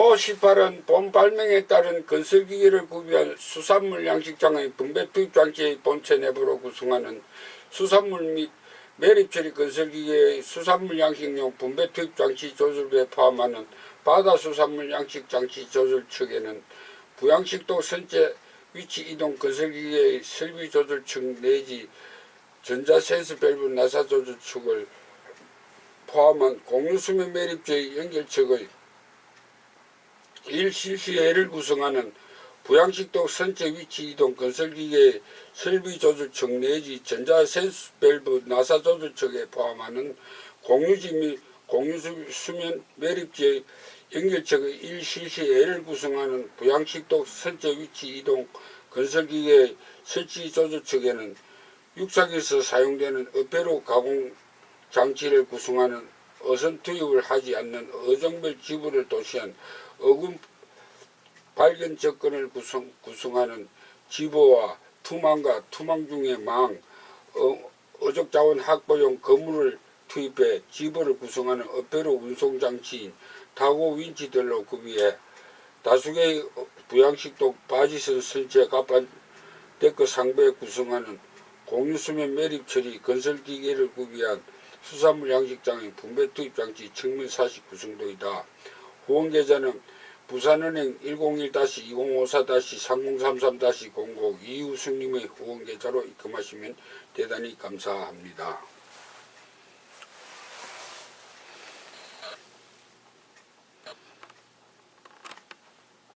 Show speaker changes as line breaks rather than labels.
조 18은 본 발명에 따른 건설기계를 구비한 수산물 양식장의 분배 투입 장치의 본체 내부로 구성하는 수산물 및 매립처리 건설기계의 수산물 양식용 분배 투입 장치 조절부에 포함하는 바다 수산물 양식 장치 조절 측에는 부양식도 선제 위치 이동 건설기계의 설비 조절 측 내지 전자 센서 밸브 나사 조절 측을 포함한 공유수면 매립처의 연결측의 일실시회를 구성하는 부양식도 선체 위치 이동 건설기계 설비 조절측 내지 전자 센스 밸브 나사 조절측에 포함하는 공유지 및 공유수면 매립지의 연결책의 일실시회를 구성하는 부양식도 선체 위치 이동 건설기계 설치 조절측에는 육상에서 사용되는 어패로 가공 장치를 구성하는 어선 투입을 하지 않는 어종별 지부를 도시한 어군 발견 접근을 구성, 구성하는 지보와 투망과 투망 중의 망, 어, 어족 자원 확보용 거물을 투입해 지보를 구성하는 어패로 운송 장치인 타고 윈치들로 구비해 다수의 부양식도 바지선 설치 갑판 데크 상부에 구성하는 공유수면 매립 처리 건설기계를 구비한 수산물 양식장의 분배 투입 장치 측면 사식 구성도이다. 후원 계좌는 부산은행 101-2054-3033-00 이우승님의 후원 계좌로 입금하시면 대단히 감사합니다.